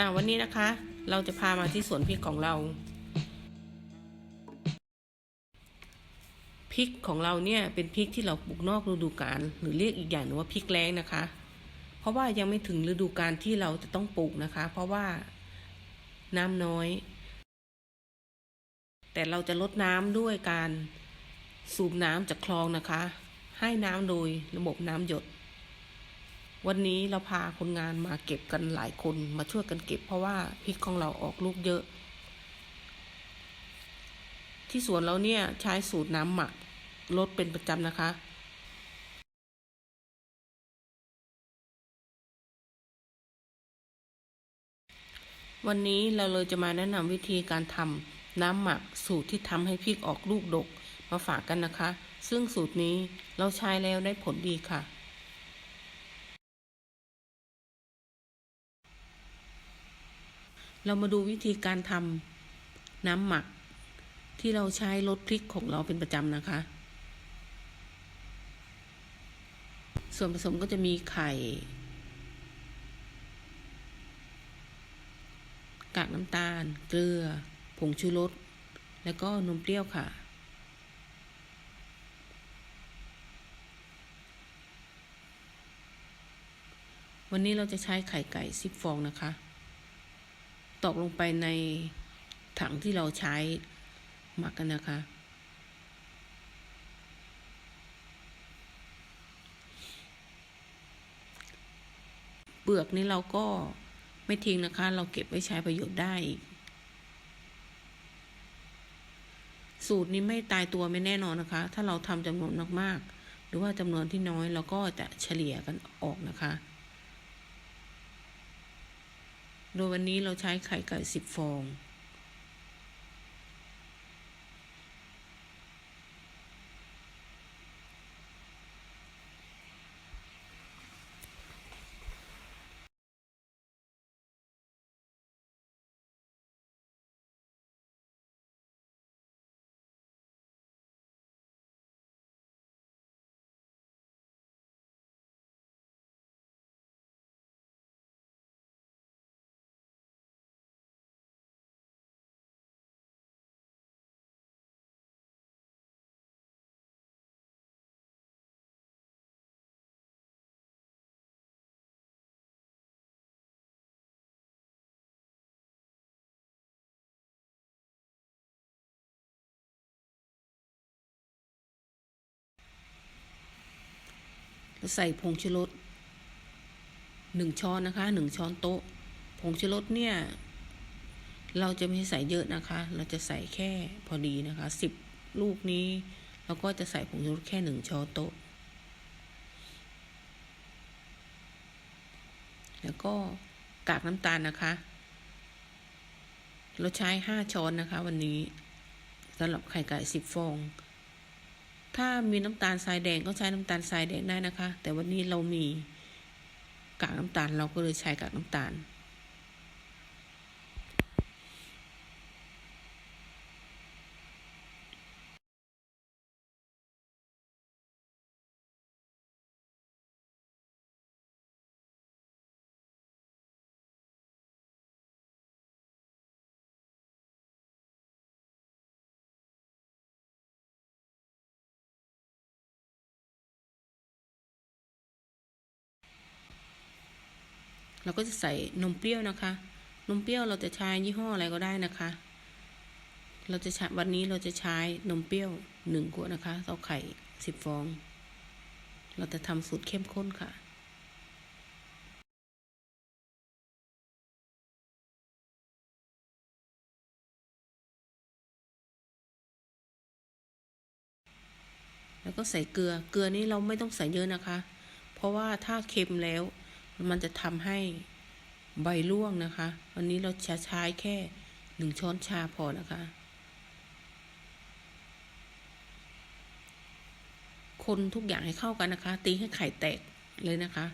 ค่ะ วันนี้นะคะ เราจะพามาที่สวนพริกของเรา พริกของเราเนี่ยเป็นพริกที่เราปลูกนอกฤดูกาลหรือเรียกอีกอย่างหนึงว่าพริกแล้งนะคะ เพราะว่ายังไม่ถึงฤดูกาลที่เราจะต้องปลูกนะคะ เพราะว่าน้ำน้อย แต่เราจะลดน้ำด้วยการสูบน้ำจากคลองนะคะ ให้น้ำโดยระบบน้ำหยด วันนี้เราพาคนงานมาเก็บกันหลายคนมาช่วยกันเก็บ เพราะว่าพริกของเราออกลูกเยอะ ที่สวนเราเนี่ยใช้สูตรน้ำหมักลดเป็นประจำนะคะวันนี้เราเลยจะมาแนะนำวิธีการทำน้ำหมักสูตรที่ทำให้พริกออกลูกดกมาฝากกันนะคะ ซึ่งสูตรนี้เราใช้แล้วได้ผลดีค่ะ เรามาดูวิธีการทำน้ำหมัก ที่เราใช้ลดพริกของเราเป็นประจำนะคะ ส่วนผสมก็จะมีไข่ กากน้ำตาล เกลือ ผงชูรส แล้วก็นมเปรี้ยวค่ะวันนี้เราจะใช้ไข่ไก่สิบฟองนะคะ ตกลงไปในถังที่เราใช้หมักกันนะคะ เปลือกนี้เราก็ไม่ทิ้งนะคะ เราเก็บไว้ใช้ประโยชน์ได้อีกสูตรนี้ไม่ตายตัวไม่แน่นอนนะคะ ถ้าเราทำจำนวนมากๆ หรือว่าจำนวนที่น้อยเราก็จะเฉลี่ยกันออกนะคะ โดยวันนี้เราใช้ไข่ไก่สิบฟอง ใส่ผงชูรสหนึ่งช้อนนะคะหนึ่งช้อนโต๊ะ ผงชูรสเนี่ย เราจะไม่ใส่เยอะนะคะ เราจะใส่แค่พอดีนะคะสิบลูกนี้เราก็จะใส่ผงชูรสแค่หนึ่งช้อนโต๊ะ แล้วก็กากน้ำตาลนะคะ เราใช้ห้าช้อนนะคะ วันนี้สำหรับไข่ไก่สิบฟอง ถ้ามีน้ำตาลทรายแดงก็ใช้น้ำตาลทรายแดงได้นะคะ แต่วันนี้เรามีกากน้ำตาลเราก็เลยใช้กากน้ำตาล เราก็จะใส่นมเปรี้ยวนะคะ นมเปรี้ยวเราจะใช้ยี่ห้ออะไรก็ได้นะคะ เราจะใช้วันนี้เราจะใช้นมเปรี้ยวหนึ่งขวดนะคะต่อไข่สิบฟอง เราจะทำสูตรเข้มข้นค่ะแล้วก็ใส่เกลือ เกลือนี้เราไม่ต้องใส่เยอะนะคะ เพราะว่าถ้าเค็มแล้ว มันจะทำให้ใบร่วงนะคะ วันนี้เราจะใช้แค่หนึ่งช้อนชาพอนะคะ คนทุกอย่างให้เข้ากันนะคะ ตีให้ไข่แตกเลยนะคะ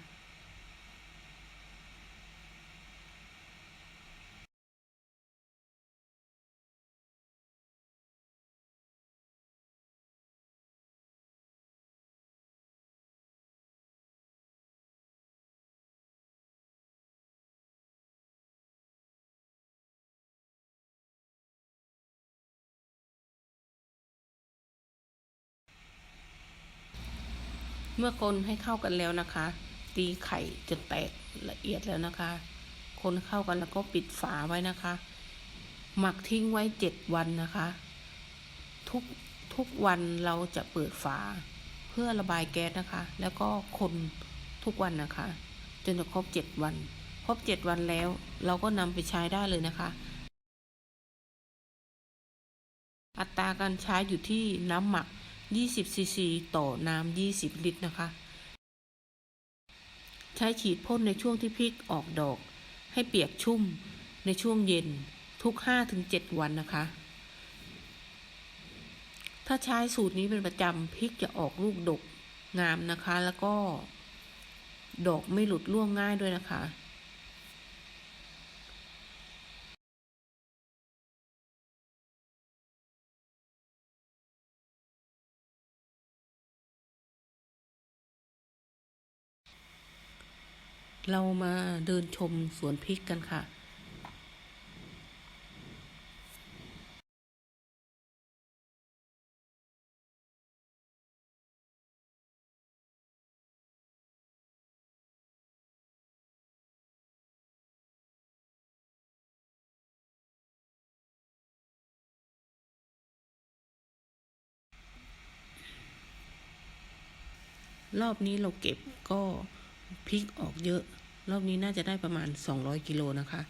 เมื่อคนให้เข้ากันแล้วนะคะ ตีไข่จนแตกละเอียดแล้วนะคะ คนเข้ากันแล้วก็ปิดฝาไว้นะคะ หมักทิ้งไว้เจ็ดวันนะคะ ทุกทุกวันเราจะเปิดฝาเพื่อระบายแก๊สนะคะ แล้วก็คนทุกวันนะคะ จนจะครบเจ็ดวัน ครบเจ็ดวันแล้ว เราก็นำไปใช้ได้เลยนะคะ อัตราการใช้อยู่ที่น้ำหมัก 20ซีซีต่อน้ำ20 ลิตรนะคะ ใช้ฉีดพ่นในช่วงที่พริกออกดอก ให้เปียกชุ่มในช่วงเย็นทุก 5-7 วันนะคะ ถ้าใช้สูตรนี้เป็นประจำพริกจะออกลูกดกงามนะคะ แล้วก็ ดอกไม่หลุดร่วงง่ายด้วยนะคะ เรามาเดินชมสวนพริกกันค่ะ รอบนี้เราเก็บก็ พริกออกเยอะ รอบนี้น่าจะได้ประมาณ 200 กิโลนะคะ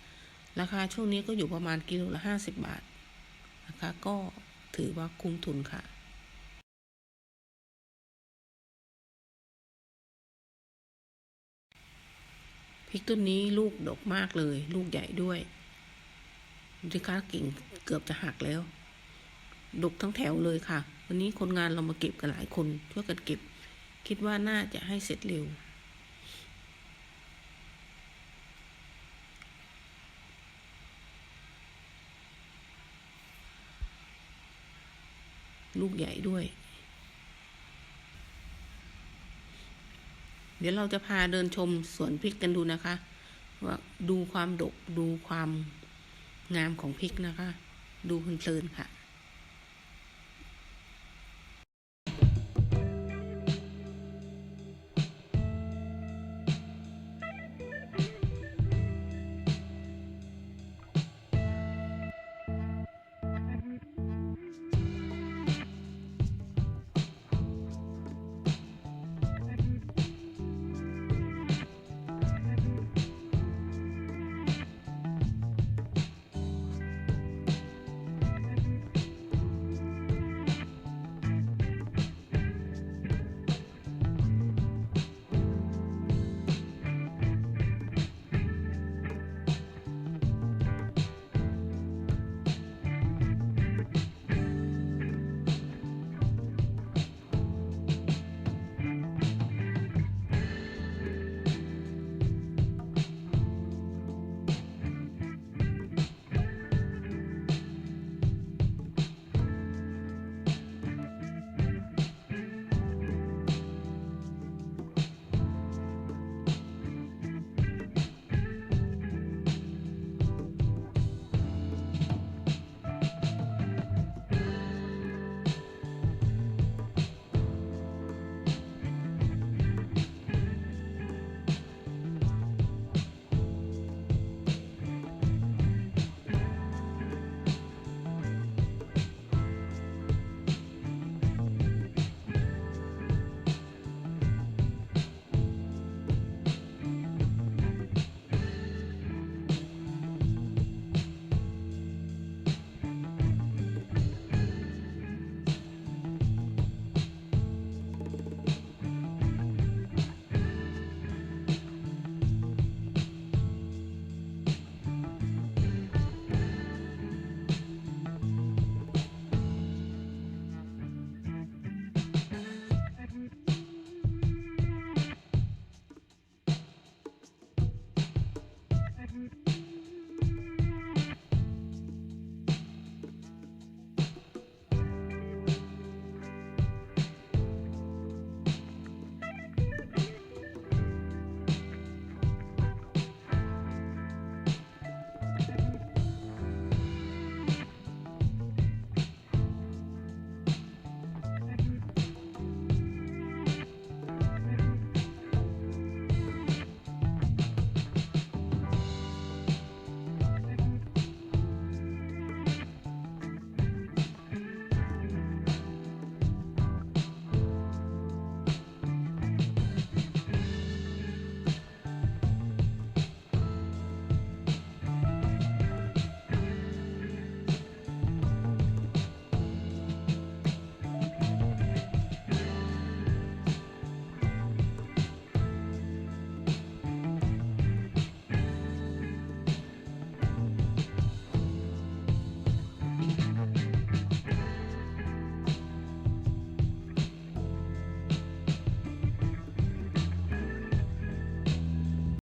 ราคาช่วงนี้ก็อยู่ประมาณกิโลละ 50 บาทนะคะ ก็ถือว่าคุ้มทุนค่ะพริกต้นนี้ลูกดกมากเลย ลูกใหญ่ด้วยดูค่ะกิ่งเกือบจะหักแล้ว ดกทั้งแถวเลยค่ะ วันนี้คนงานเรามาเก็บกันหลายคนช่วยกันเก็บ คิดว่าน่าจะให้เสร็จเร็ว ลูกใหญ่ด้วย เดี๋ยวเราจะพาเดินชมสวนพริกกันดูนะคะ ว่าดูความดกดูความงามของพริกนะคะ ดูเพลินๆค่ะ